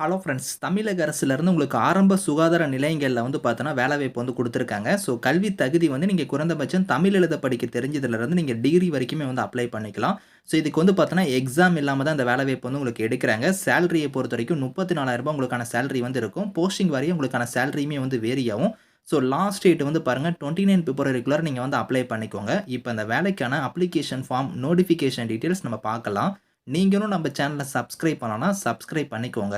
Hello friends தமிழக அரசுலேருந்து உங்களுக்கு ஆரம்ப சுகாதார நிலையங்களில் வந்து பார்த்தோன்னா வேலைவாய்ப்பு வந்து கொடுத்துருக்காங்க. ஸோ கல்வி தகுதி வந்து நீங்கள் குறைந்தபட்சம் தமிழ் எழுத படிக்க தெரிஞ்சதுலேருந்து நீங்கள் டிகிரி வரைக்குமே வந்து அப்ளை பண்ணிக்கலாம். ஸோ இதுக்கு வந்து பார்த்தோன்னா எக்ஸாம் இல்லாமல் தான் இந்த வேலைவாய்ப்பு வந்து உங்களுக்கு எடுக்கிறாங்க. சேலரியை பொறுத்த வரைக்கும் முப்பத்தி நாலாயிரரூபா உங்களுக்கான சேலரி வந்து இருக்கும். போஸ்டிங் வரையும் உங்களுக்கான சேலரியுமே வந்து வேரியாகும் ஸோ லாஸ்ட் டேட் வந்து பாருங்கள் டுவெண்ட்டி நைன் பிப்ரவரிக்குள்ளே நீங்கள் வந்து அப்ளை பண்ணிக்கோங்க. இப்போ இந்த வேலைக்கான அப்ளிகேஷன் ஃபார்ம் நோட்டிஃபிகேஷன் டீட்டெயில்ஸ் நம்ம பார்க்கலாம். நீங்களும் நம்ம சேனலை சப்ஸ்கிரைப் பண்ணலாம்னா சப்ஸ்கிரைப் பண்ணிக்கோங்க.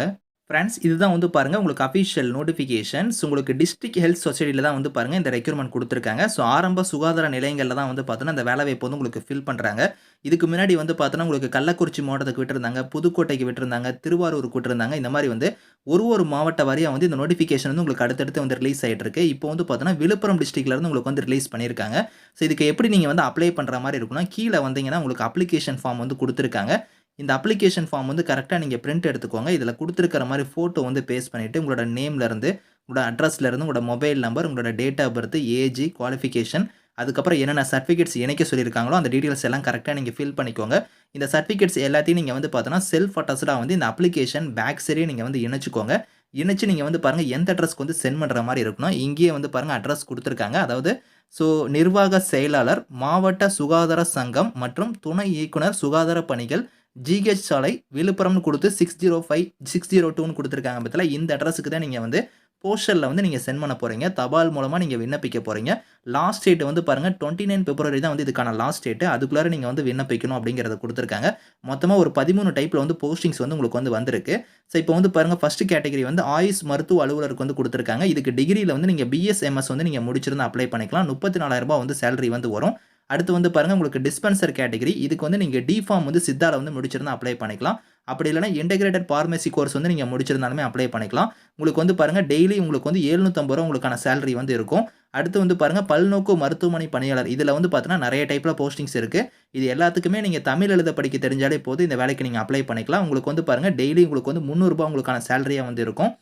ஃப்ரெண்ட்ஸ் இதுதான் வந்து பாருங்கள் உங்களுக்கு அஃபிஷியல் நோட்டிஃபிகேஷன்ஸ் உங்களுக்கு டிஸ்ட்ரிக்ட் ஹெல்த் சொசைட்டியில் தான் வந்து பாருங்கள் இந்த ரெக்யூர்மெண்ட் கொடுத்துருக்காங்க. ஸோ ஆரம்ப சுகாதார நிலையங்களில் தான் வந்து பார்த்தோன்னா இந்த வேலைவாய்ப்பு வந்து உங்களுக்கு ஃபில் பண்ணுறாங்க இதுக்கு முன்னாடி வந்து பார்த்தோன்னா உங்களுக்கு கள்ளக்குறிச்சி மாவட்டத்துக்கு விட்டுருந்தாங்க புதுக்கோட்டைக்கு விட்டுருந்தாங்க திருவாரூருக்கு விட்டுருந்தாங்க. இந்த மாதிரி வந்து ஒரு ஒரு மாவட்ட வாரியாக வந்து இந்த நோட்டிஃபிகேஷன் வந்து உங்களுக்கு அடுத்தடுத்து வந்து ரிலீஸ் ஆகிட்டு இருக்கு இப்போ வந்து பார்த்தோன்னா விழுப்புரம் டிஸ்ட்ரிக்ட்லேருந்து உங்களுக்கு வந்து ரிலீஸ் பண்ணியிருக்காங்க. ஸோ இதுக்கு எப்படி நீங்கள் வந்து அப்ளை பண்ணுற மாதிரி இருக்குன்னா கீழே வந்தீங்கன்னா உங்களுக்கு அப்ளிகேஷன் ஃபார்ம் வந்து கொடுத்துருக்காங்க. இந்த அப்ளிகேஷன் ஃபார்ம் வந்து கரெக்டாக நீங்கள் பிரிண்ட் எடுத்துக்கோங்க. இதில் கொடுத்துருக்கிற மாதிரி ஃபோட்டோ வந்து பேஸ்ட் பண்ணிவிட்டு உங்களோட நேம்லேருந்து உங்களோட அட்ரஸ்லேருந்து உங்களோட மொபைல் நம்பர் உங்களோட date of birth age qualification அதுக்கப்புறம் என்னென்ன சர்டிஃபிகேட்ஸ் இணைக்க சொல்லியிருக்காங்களோ அந்த டீட்டெயில்ஸ் எல்லாம் கரெக்டாக நீங்கள் ஃபில் பண்ணிக்கோங்க. இந்த சர்டிஃபிகேட்ஸ் எல்லாத்தையும் நீங்கள் வந்து பார்த்தோன்னா செல்ஃப் அட்டஸ்டாக வந்து இந்த அப்ளிகேஷன் பேக் சரியே நீங்கள் வந்து இணைச்சிக்கோங்க. இணைச்சு நீங்கள் வந்து பாருங்கள் எந்த அட்ரஸ்க்கு வந்து சென்ட் பண்ணுற மாதிரி இருக்கணும். இங்கேயே வந்து பாருங்கள் அட்ரஸ் கொடுத்துருக்காங்க. அதாவது ஸோ நிர்வாக செயலாளர் மாவட்ட சுகாதார சங்கம் மற்றும் துணை இயக்குனர் சுகாதார பணிகள் ஜிஹெச் சாலை விழுப்புரம்னு கொடுத்து six zero five six zero டூன்னு கொடுத்துருக்காங்க பற்றில இந்த அட்ரஸுக்கு தான் நீங்கள் வந்து போஸ்டரில் வந்து நீங்கள் சென்ட் பண்ண போகிறீங்க தபால் மூலமாக நீங்கள் விண்ணப்பிக்க போகிறீங்க லாஸ்ட் டேட் வந்து பாருங்கள் டுவெண்ட்டி நைன் பிப்ரவரி தான் வந்து இதுக்கான லாஸ்ட் டேட்டு அதுக்குள்ளார நீங்கள் வந்து விண்ணப்பிக்கணும் அப்படிங்கிறத கொடுத்துருக்காங்க. மொத்தமாக ஒரு பதிமூணு டைப்பில் வந்து போஸ்டிங்ஸ் வந்து உங்களுக்கு வந்து வந்திருக்கு. ஸோ இப்போ வந்து பாருங்கள் ஃபஸ்ட்டு கேட்டகரி வந்து ஆயுஷ் மருத்துவ அலுவலருக்கு வந்து கொடுத்துருக்காங்க. இதுக்கு டிகிரியில் வந்து நீங்கள் பிஎஸ்எம்எஸ் வந்து நீங்கள் முடிச்சிருந்து அப்ளை பண்ணிக்கலாம். முப்பத்தி நாலாயிரரூபா வந்து சேலரி வந்து வரும். அடுத்து வந்து பாருங்கள் உங்களுக்கு டிஸ்பென்சர் கேட்டகரி இதுக்கு வந்து நீங்கள் டிஃபார்ம் வந்து சித்தால வந்து முடிச்சிருந்தா அப்ளை பண்ணிக்கலாம். அப்படி இல்லைனா இன்டெகிரேட்டட் ஃபார்மசி கோர்ஸ் வந்து நீங்கள் முடிச்சிருந்தாலுமே அப்ளை பண்ணிக்கலாம். உங்களுக்கு வந்து பாருங்கள் டெய்லி உங்களுக்கு வந்து எழுநூற்றம்பது ரூபா உங்களுக்கான சேலரி வந்து இருக்கும். அடுத்து வந்து பாருங்கள் பல்நோக்கு மருத்துவமனை பணியாளர். இதில் வந்து பார்த்தீங்கன்னா நிறைய டைப்பில் போஸ்டிங்ஸ் இருக்குது இது எல்லாத்துக்குமே நீங்கள் தமிழ் எழுத படிக்க தெரிஞ்சாலே போது இந்த வேலைக்கு நீங்கள் அப்ளை பண்ணிக்கலாம். உங்களுக்கு வந்து பாருங்கள் டெய்லி உங்களுக்கு வந்து முந்நூறுரூபா உங்களுக்கான சேலரியாக வந்து இருக்கும்.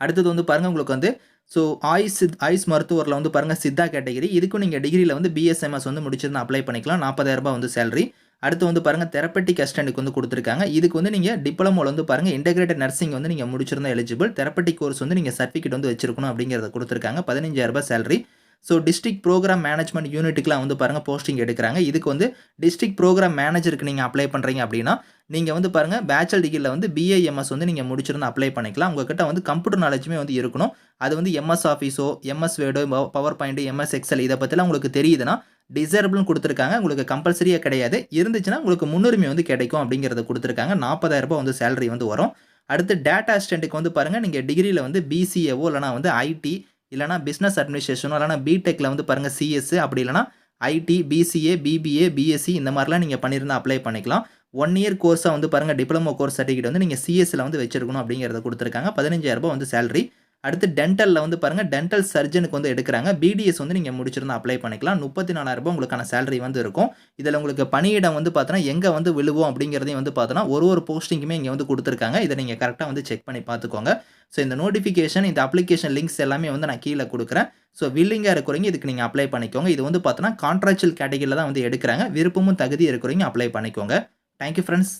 அடுத்தது வந்து பாருங்கள் உங்களுக்கு வந்து ஸோ ஆயுஷ் சித் ஆயுஷ் மருத்துவரில் வந்து பாருங்கள் சித்தா கேட்டகிரி இதுக்கும் நீங்கள் டிகிரியில் வந்து பிஎஸ்எம்எஸ் வந்து முடிச்சிருந்தா அப்ளை பண்ணிக்கலாம். நாற்பதாயிரரூபா வந்து சேலரி அடுத்து வந்து பாருங்கள் தெரப்பட்டிக் அஸ்டண்டுக்கு வந்து கொடுத்துருக்காங்க. இதுக்கு வந்து நீங்கள் டிப்ளமோவில் வந்து பாருங்கள் இன்டெகிரேட்டட் நர்சிங் வந்து நீங்கள் முடிச்சிருந்தா எலிஜிபிள் தெரப்பட்டிக் கோர்ஸ் வந்து நீங்கள் சர்டிஃபிகேட் வந்து வச்சிருக்கணும் அப்படிங்கிறத கொடுத்துருக்காங்க. பதினஞ்சாயிரரூபா salary so district programme management யூனிட்டுக்குலாம் வந்து பாருங்கள் போஸ்டிங் எடுக்கிறாங்க. இதுக்கு வந்து டிஸ்ட்ரிக்ட் ப்ரோக்ராம் மேனேஜருக்கு நீங்கள் அப்ளை பண்ணுறீங்க அப்படின்னா நீங்கள் வந்து பாருங்கள் பேச்சல் டிகிரியில் வந்து பிஏஎம்எஸ் வந்து நீங்கள் முடிச்சிருந்து அப்ளை பண்ணிக்கலாம். உங்ககிட்ட வந்து கம்ப்யூட்டர் நாலேஜுமே வந்து இருக்கணும். அது வந்து எம்எஸ் ஆஃபீஸோ எம்எஸ் வேர்டோ பவர் பாயிண்ட்டு எம்எஸ் எக்ஸல் இதை பற்றிலாம் உங்களுக்கு தெரியுதுன்னா டிசேபிள்னு கொடுத்துருக்காங்க. உங்களுக்கு கம்பல்சரியாக கிடையாது. இருந்துச்சுன்னா உங்களுக்கு முன்னுரிமை வந்து கிடைக்கும் அப்படிங்கிறத கொடுத்துருக்காங்க. நாற்பதாயிரரூபா வந்து சேலரி வந்து வரும். அடுத்து டேட்டா அசிஸ்டண்ட்டுக்கு வந்து பாருங்கள் நீங்கள் டிகிரியில் வந்து பிசிஏவோ இல்லைனா வந்து ஐடி இல்லைனா பிஸ்னஸ் அட்மினிஸ்ட்ரேஷனோ இல்லைனா பிடெக்கில் வந்து பாருங்கள் சிஎஸ் அப்படி இல்லைனா ஐடி பிசிஏ பிபிஏ பிஎஸ்சி இந்த மாதிரிலாம் நீங்கள் பண்ணியிருந்தால் அப்ளை பண்ணிக்கலாம். ஒன் இயர் கோர்ஸாக வந்து பாருங்கள் டிப்ளமோ கோர்ஸ் சர்டிஃபிகேட் வந்து நீங்கள் சிஎஸ்சில் வந்து வச்சிருக்கணும் அப்படிங்கிறத கொடுத்துருக்காங்க. பதினஞ்சாயிரரூபா வந்து சேலரி அடுத்து டென்டலில் வந்து பாருங்கள் டென்டல் சர்ஜனுக்கு வந்து எடுக்கிறாங்க. பிடிஎஸ் வந்து நீங்கள் முடிச்சிருந்தா அப்ளை பண்ணிக்கலாம். முப்பத்தி நாலாயிரரூபா உங்களுக்கான சேலரி வந்து இருக்கும். இதில் உங்களுக்கு பணியிடம் வந்து பார்த்தோன்னா எங்கே வந்து விழுவோம் அப்படிங்கிறதையும் வந்து பார்த்தோன்னா ஒரு ஒரு போஸ்டிங்குமே இங்கே வந்து கொடுத்துருக்காங்க. இதை நீங்கள் கரெக்டாக வந்து செக் பண்ணி பார்த்துக்கோங்க ஸோ இந்த நோட்டிஃபிகேஷன் இந்த அப்ளிகேஷன் லிங்க்ஸ் எல்லாமே வந்து நான் கீழே கொடுக்குறேன். ஸோ வில்லிங்காக இருக்கிறவங்க இதுக்கு நீங்கள் அப்ளை பண்ணிக்கோங்க. இது வந்து பார்த்தோன்னா கான்ட்ராக்சுவல் கேட்டகரியில் தான் வந்து எடுக்கிறாங்க. விருப்பமும் தகுதி இருக்கிறவங்க அப்ளை பண்ணிக்கோங்க. Thank you friends